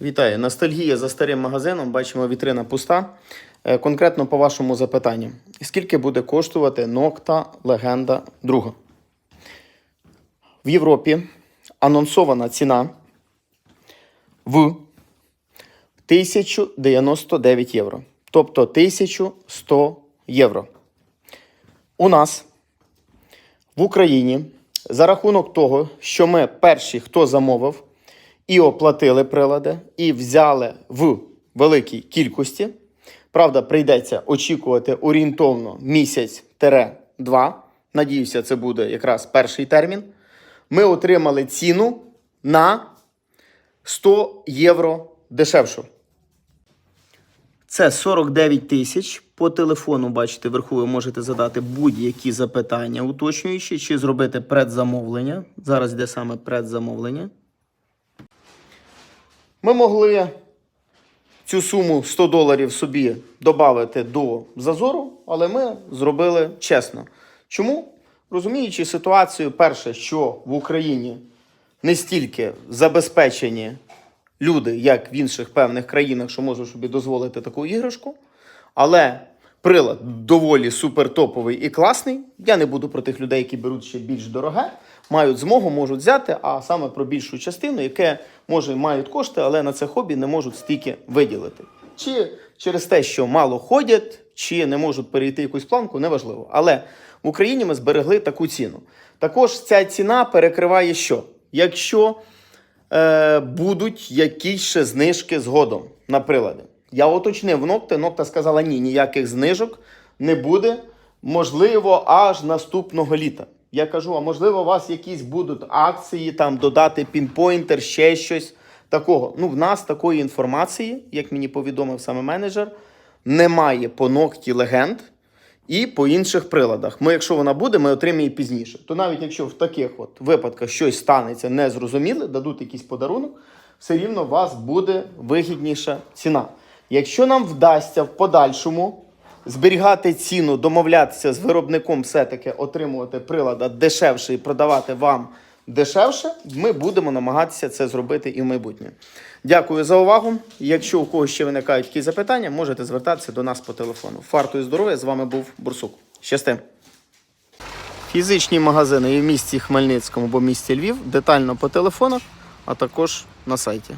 Вітаю. Ностальгія за старим магазином. Бачимо, вітрина пуста. Е, Конкретно по вашому запитанню. Скільки буде коштувати Nocta Легенда 2? В Європі анонсована ціна в 1099 євро. Тобто 1100 євро. У нас в Україні за рахунок того, що ми перші, хто замовив, і оплатили прилади, і взяли в великій кількості. Правда, прийдеться очікувати орієнтовно місяць-два. Надіюся, це буде якраз перший термін. Ми отримали ціну на 100 євро дешевшу. Це 49 тисяч. По телефону, бачите, вверху ви можете задати будь-які запитання, уточнюючи, чи зробити предзамовлення. Зараз йде саме предзамовлення. Ми могли цю суму 100 доларів собі додати до зазору, але ми зробили чесно. Чому? Розуміючи ситуацію, перше, що в Україні не стільки забезпечені люди, як в інших певних країнах, що можуть собі дозволити таку іграшку. Але прилад доволі супертоповий і класний. Я не буду про тих людей, які беруть ще більш дороге, мають змогу, можуть взяти, а саме про більшу частину, яке може мають кошти, але на це хобі не можуть стільки виділити. Чи через те, що мало ходять, чи не можуть перейти якусь планку, неважливо. Але в Україні ми зберегли таку ціну. Також ця ціна перекриває що? Якщо е, будуть якісь ще знижки згодом на прилади. Я уточнив в Нокта, Нокта сказала ні, ніяких знижок не буде. Можливо, аж наступного літа. Я кажу, а можливо, у вас якісь будуть акції, там додати пінпойнтер, ще щось такого. Ну, в нас такої інформації, як мені повідомив саме менеджер, немає по ногті легенд і по інших приладах. Ми, якщо вона буде, ми отримаємо її пізніше. То навіть якщо в таких от випадках щось станеться незрозуміле, дадуть якийсь подарунок, все рівно у вас буде вигідніша ціна. Якщо нам вдасться в подальшому зберігати ціну, домовлятися з виробником, все-таки отримувати прилада дешевше і продавати вам дешевше, ми будемо намагатися це зробити і в майбутнє. Дякую за увагу. Якщо у когось ще виникають якісь запитання, можете звертатися до нас по телефону. Фарту і здоров'я з вами був Бурсук. Щасти! Фізичні магазини і в місті Хмельницькому або місті Львів, детально по телефонах, а також на сайті.